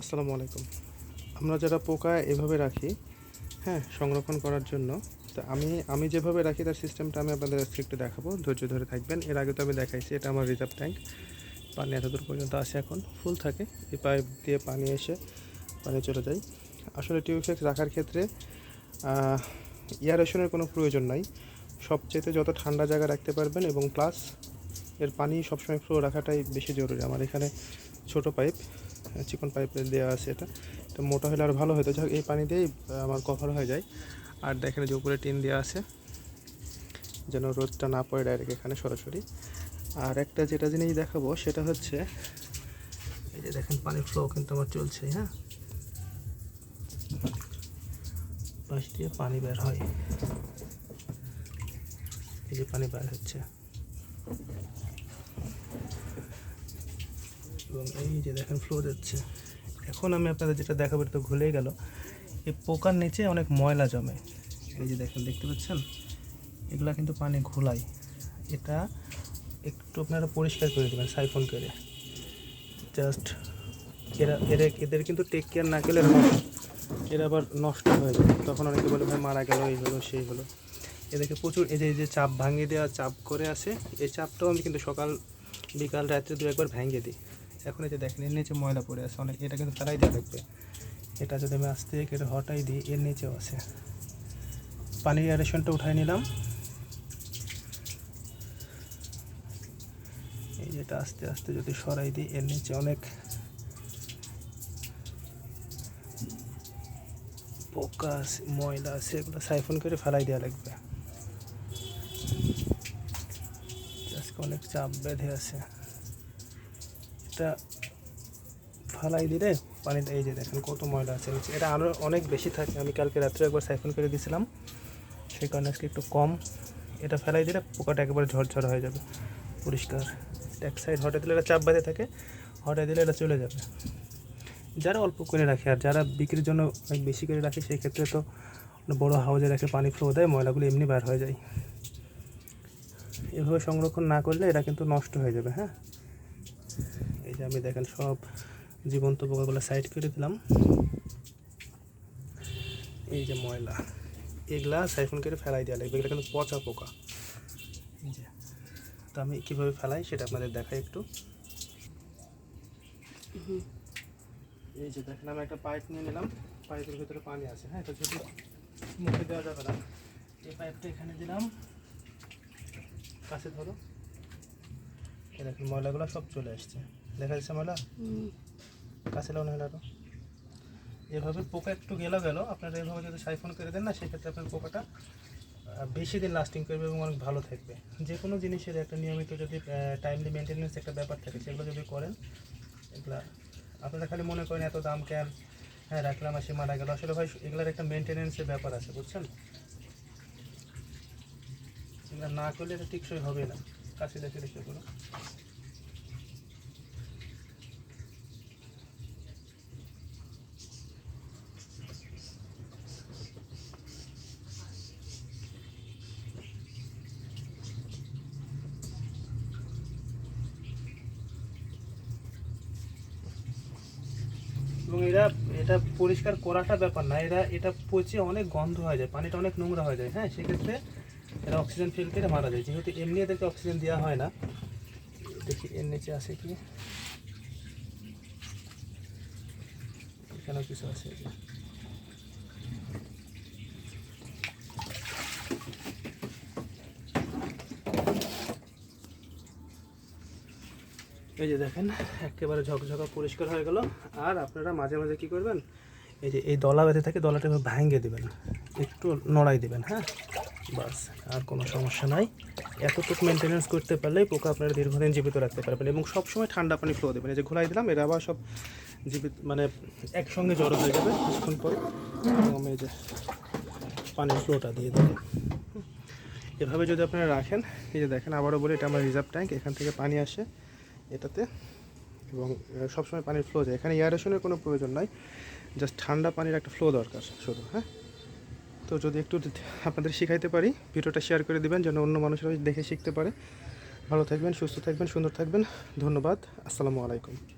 আসসালামু আলাইকুম। আমরা যারা পোকা এভাবে রাখি হ্যাঁ সংরক্ষণ করার জন্য, তো আমি আমি যেভাবে রাখি তার সিস্টেমটা আমি আপনাদের আজকে একটু দেখাবো। ধৈর্য ধরে থাকবেন। এর আগে তো আমি দেখাইছি, এটা আমার রিজার্ভ ট্যাঙ্ক পানি এতদূর পর্যন্ত আসে এখন ফুল থাকে। এই পাইপ দিয়ে পানি এসে পানি চলে যায়। আসলে টিউবফ্লেক্স রাখার ক্ষেত্রে এয়ারেশনের কোনো প্রয়োজন নাই। সবচেয়ে যত ঠান্ডা জায়গা রাখতে পারবেন এবং প্লাস এর পানি সবসময় ফ্লো রাখাটাই বেশি জরুরি। আমার এখানে ছোট পাইপ চিকন পাইপ দেওয়া আছে এটা। তো মোটা হলে আর ভালো হতো। যাই হোক, এই পানি দিয়েই আমার কভার হয়ে যায়। আর দেখেন যে উপরে টিন দেওয়া আছে যেন রোদটা না পড়ে ডাইরেক্ট এখানে সরাসরি। আর একটা যেটা জিনিস দেখাবো সেটা হচ্ছে এই যে দেখেন পানির ফ্লো কিন্তু আমার চলছে হ্যাঁ। পাশ দিয়ে পানি বের হয়। এই যে পানি বের হচ্ছে। এবং এই যে দেখেন ফ্লো যাচ্ছে। এখন আমি আপনাদের যেটা দেখাবো তো ভুলেই গেল। এই পোকার নিচে অনেক ময়লা জমে। এই যে দেখেন, দেখতে পাচ্ছেন? এগুলা কিন্তু পানি ঘোলায়। এটা একটু আপনারা পরিষ্কার করে দেবেন, সাইফোন করে। জাস্ট এরা এরা, এদের কিন্তু টেক কেয়ার না এরা এরা আবার নষ্ট হয়ে যায়। তখন অনেকে বলে, ভাই, মারা গেল, এই হলো, সেই হলো। এদেরকে প্রচুর, এই যে এই যে চাপ ভাঙিয়ে দেওয়া, চাপ করে আসে। এই চাপটাও আমি কিন্তু সকাল, বিকাল, রাত্রে দু একবার ভেঙে দিই। এখন এই যে দেখেন, এর নিচে ময়লা পড়ে আছে অনেক, এটা কিন্তু ফেলাই দেওয়া লাগবে। এটা যদি আমি আস্তে কেটে হটাই দিই, এর নিচেও আছে। পানির এয়ারেশনটা উঠাই নিলাম। এই যেটা আস্তে আস্তে যদি সরাই দিই, এর নিচে অনেক পোকা আছে ময়লা আছে, এগুলো সাইফন করে ফেলাই দেওয়া লাগবে। আজকে অনেক চাপ বেঁধে আছে। এটা ফালাই দিলে পানিটা এই যে দেখেন কত ময়লা আছে নিচে এটা আরও অনেক বেশি থাকে, আমি কালকে রাত্রে একবার সাইফন করে দিয়েছিলাম সেই কারণে আজকে একটু কম। এটা ফেলাই দিলে পোকাটা একেবারে ঝরঝর হয়ে যাবে, পরিষ্কার। এক সাইড হটে দিলে এটা চাপ বেঁধে থাকে হটে দিলে এটা চলে যাবে। যারা অল্প করে রাখে, আর যারা বিক্রির জন্য অনেক বেশি করে রাখে, সেই ক্ষেত্রে তো বড় হাউজে রেখে পানি ফ্লো দেয়, ময়লাগুলো এমনি বার হয়ে যায়। এভাবে সংরক্ষণ না করলে এটা কিন্তু নষ্ট হয়ে যাবে হ্যাঁ? যে আমি দেখেন সব জীবন্ত পোকাগুলো সাইড করে দিলাম। এই যে ময়লা, এগুলা সাইফোন করে ফেলাই দেওয়া লাগবে। এগুলো কিন্তু পচা পোকা। যে, তো আমি কীভাবে ফেলাই সেটা আপনাদের দেখাই একটু। এই যে দেখেন, আমি একটা পাইপ নিয়ে নিলাম। পাইপের ভিতরে পানি আছে হ্যাঁ? এটা যদি মুখে দেওয়া যাবে না, এই পাইপটা এখানে দিলাম। কাছে ধরো। দেখেন ময়লাগুলো সব চলে আসছে। দেখা যাচ্ছে ময়লা? কাছে লাগানো হলো আরও। এভাবে পোকা একটু গেল গেল। আপনারা এভাবে যদি সাইফোন করে দেন না সেক্ষেত্রে আপনার পোকাটা বেশি দিন লাস্টিং করবে এবং অনেক ভালো থাকবে। যে কোনো জিনিসের একটা নিয়মিত যদি টাইমলি মেনটেন্যান্স একটা ব্যাপার থাকে সেগুলো যদি করেন এগুলা আপনারা খালি মনে করেন এত দাম কেন? হ্যাঁ রাখলাম আসে মারা গেল। আসলে ভাই এগুলার একটা মেনটেন্যান্সের ব্যাপার আছে বুঝছেন? এগুলা না করলে এটা টিকসই হবে না। কাছে দেখে দেখে করো। এবং এরা, এটা পরিষ্কার করাটা ব্যাপার না, এরা, এটা পচে অনেক গন্ধ হয়ে যায়, পানিটা অনেক নোংরা হয়ে যায় হ্যাঁ? সেক্ষেত্রে এরা অক্সিজেন ফিল করে মারা যায়। যেহেতু এমনি এদেরকে অক্সিজেন দেওয়া হয় না, দেখি এর নিচে আছে কি? এখানেও কিছু আছে। এই যে। দেখেন, একেবারে ঝকঝকা পরিষ্কার হয়ে গেল। আর আপনারা মাঝে মাঝে কি করবেন? এই যে এই দলা বেঁধে থাকে, দলাটা ভাঙিয়ে দেবেন, একটু নড়াই দেবেন হ্যাঁ? বাস, আর কোনো সমস্যা নাই। এতটুকু মেনটেনেন্স করতে পারলেই পোকা আপনারা দীর্ঘদিন জীবিত রাখতে পারবেন এবং সবসময় ঠান্ডা পানি ফ্লো দেবেন। এই যে ঘোলাই দিলাম, এরা আবার সব জীবিত মানে একসঙ্গে জড়ো হয়ে যাবে কিছুক্ষণ পরে। আমি এই যে পানির ফ্লোটা দিয়ে দেবো এভাবে যদি আপনারা রাখেন, এই যে দেখেন, আবারও বলি, এটা আমার রিজার্ভ ট্যাঙ্ক, এখান থেকে পানি আসে এটাতে। এবং সবসময় পানির ফ্লো যায়। এখানে এয়ারেশনের কোনো প্রয়োজন নাই জাস্ট ঠান্ডা পানির একটা ফ্লো দরকার শুধু হ্যাঁ? তো যদি একটু আপনাদের শেখাইতে পারি, ভিডিওটা শেয়ার করে দেবেন, যেন অন্য মানুষরা দেখে শিখতে পারে। ভালো থাকবেন, সুস্থ থাকবেন, সুন্দর থাকবেন। ধন্যবাদ। আসসালামু আলাইকুম।